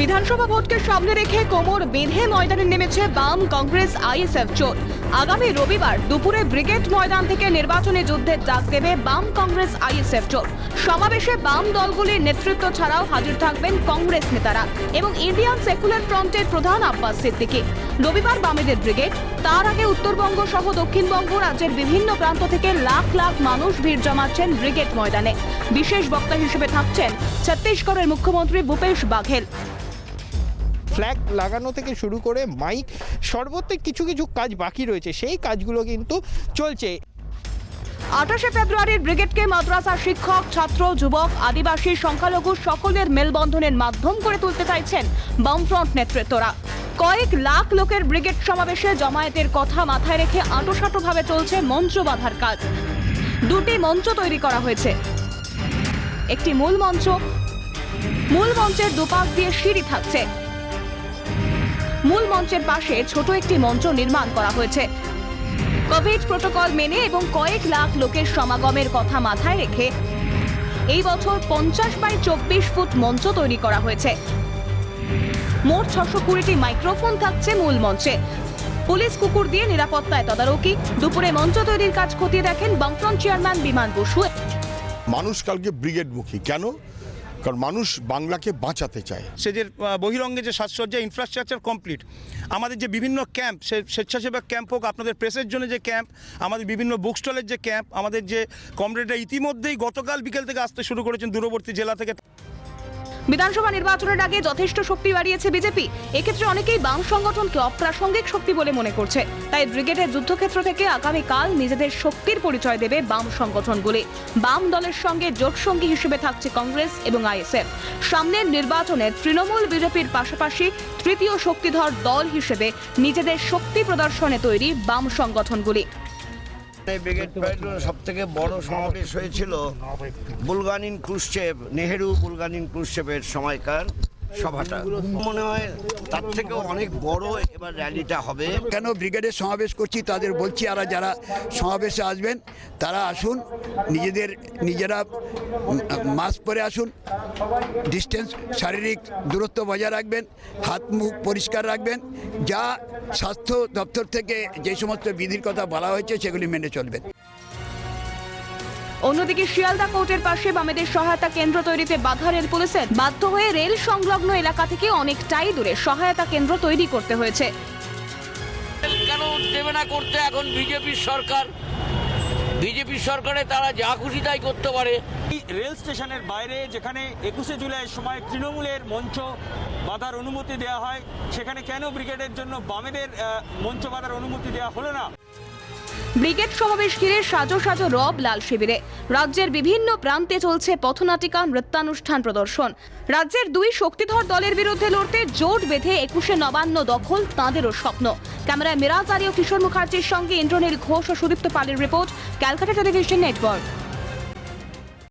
বিধানসভা ভোটকে সামনে রেখে কোমর বেঁধে ময়দানে নেমেছে বাম কংগ্রেস আইএসএফ জোট। আগামী রবিবার দুপুরে ব্রিগেড ময়দান থেকে নির্বাচনী যুদ্ধে ডাক দেবে বাম কংগ্রেস আইএসএফ জোট। সমাবেশে বাম দলগুলির নেতৃত্ব ছাড়াও হাজির থাকবেন কংগ্রেস নেতারা এবং ইন্ডিয়ান সেকুলার ফ্রন্টের প্রধান আব্বাস সিদ্দিকী। রবিবার বামেদের ব্রিগেড, তার আগে উত্তরবঙ্গ সহ দক্ষিণবঙ্গ রাজ্যের বিভিন্ন প্রান্ত থেকে লাখ লাখ মানুষ ভিড় জমাচ্ছেন ব্রিগেড ময়দানে। বিশেষ বক্তা হিসেবে থাকছেন ছত্তিশগড়ের মুখ্যমন্ত্রী ভূপেশ বাঘেল। ফ্ল্যাগ লাগানো থেকে শুরু করে মাইক, সর্বত্র কিছু কিছু কাজ বাকি রয়েছে। সেই কাজগুলো কিন্তু চলছে। আঠাশে ফেব্রুয়ারির ব্রিগেডকে মাদ্রাসা শিক্ষক, ছাত্র, যুবক, আদিবাসী, সংখ্যালঘু সকলের মেলবন্ধনের মাধ্যম করে তুলতে চাইছেন বামফ্রন্ট নেতৃত্বরা। কয়েক লাখ লোকের ব্রিগেড সমাবেশে জমায়েতের কথা মাথায় রেখে আঁটোসাঁটোভাবে চলছে মঞ্চ বাঁধার কাজ। দুটি মঞ্চ তৈরি করা হয়েছে। একটি মূল মঞ্চ। মূল মঞ্চের দুপাশ দিয়ে সিঁড়ি থাকছে। মূল মঞ্চের পাশে ছোট একটি মঞ্চ নির্মাণ করা হয়েছে। কোভিড প্রোটোকল মেনে এবং কয়েক লাখ লোকের সমাগমের কথা মাথায় রেখে এই বছর পঞ্চাশ বাই চব্বিশ ফুট মঞ্চ তৈরি করা হয়েছে। মোট ছশো কুড়িটি মাইক্রোফোন থাকছে মূল মঞ্চে। পুলিশ কুকুর দিয়ে নিরাপত্তায় তদারকি। দুপুরে মঞ্চ তৈরির কাজ খতিয়ে দেখেন বামফ্রন্ট চেয়ারম্যান বিমান বসু। মানুষ কালকে ব্রিগেডমুখী। কেন? কারণ মানুষ বাংলাকে বাঁচাতে চায়। সে যে বহিরঙ্গে যে সাজসজ্জা ইনফ্রাস্ট্রাকচার কমপ্লিট আমাদের যে বিভিন্ন ক্যাম্প সে স্বেচ্ছাসেবক ক্যাম্প হোক, আপনাদের প্রেসের জন্য যে ক্যাম্প আমাদের বিভিন্ন বুক স্টলের যে ক্যাম্প আমাদের যে কমরেডরা ইতিমধ্যেই গতকাল বিকেল থেকে আসতে শুরু করেছেন দূরবর্তী জেলা থেকে। বিধানসভা নির্বাচনের আগে যথেষ্ট শক্তি বাড়িয়েছে বিজেপি। এক্ষেত্রে অনেকেই বাম সংগঠনকে অপ্রাসঙ্গিক শক্তি বলে মনে করছে। তাই ব্রিগেডের যুদ্ধক্ষেত্র থেকে আগামীকাল নিজেদের শক্তির পরিচয় দেবে বাম সংগঠনগুলি। বাম দলের সঙ্গে জোটসঙ্গী হিসেবে থাকছে কংগ্রেস এবং আইএসএফ। সামনের নির্বাচনে তৃণমূল বিজেপির পাশাপাশি তৃতীয় শক্তিধর দল হিসেবে নিজেদের শক্তি প্রদর্শনে তৈরি বাম সংগঠনগুলি। ব্রিগেড সব থেকে বড় সমাবেশ হয়েছিল বুলগানিন ক্রুশচেপ নেহেরু বুলগানিন ক্রুশচেপের সময়কার। সভাটা। মনে হয় তার থেকে অনেক বড় এবার র্যালিটা হবে। কেন ব্রিগেডের সমাবেশ করছি তাদের বলছি আর যারা সমাবেশে আসবেন তারা আসুন নিজেদের নিজেরা মাস্ক পরে আসুন ডিস্টেন্স শারীরিক দূরত্ব বজায় রাখবেন হাত মুখ পরিষ্কার রাখবেন যা স্বাস্থ্য দপ্তর থেকে যে সমস্ত বিধির কথা বলা হয়েছে সেগুলি মেনে চলবেন। অন্যদিকে শিয়ালদা কোর্টের পাশে বামেদের সহায়তা কেন্দ্র তৈরিতে বাধা রেল পুলিশের। বাধ্য হয়ে রেল সংলগ্ন এলাকা থেকে অনেকটাই দূরে সহায়তা কেন্দ্র তৈরি করতে হয়েছে। কেন দেবে না করতে এখন বিজেপির সরকার? বিজেপি সরকারে তারা যা খুশি তাই করতে পারে। এই রেল স্টেশনের বাইরে যেখানে একুশে জুলাই সময় তৃণমূলের মঞ্চ বাঁধার অনুমতি দেওয়া হয় সেখানে কেন ব্রিগেডের জন্য বামেদের মঞ্চ বাঁধার অনুমতি দেওয়া হলো না? ব্রিগেড সমাবেশ ঘিরে সাজো সাজো রব লাল শিবিরে। রাজ্যের বিভিন্ন প্রান্তে চলছে পথনাটিকা নৃত্যানুষ্ঠান প্রদর্শন। রাজ্যের দুই শক্তিধর দলের বিরুদ্ধে লড়তে জোট বেঁধে একুশে নবান্ন দখল তাঁদেরও স্বপ্ন। ক্যামেরায় মিরাজ আলী ও কিশোর মুখার্জির সঙ্গে ইন্দ্রনীল ঘোষ ও সুদীপ্ত পালের রিপোর্ট, ক্যালকাটা টেলিভিশন নেটওয়ার্ক।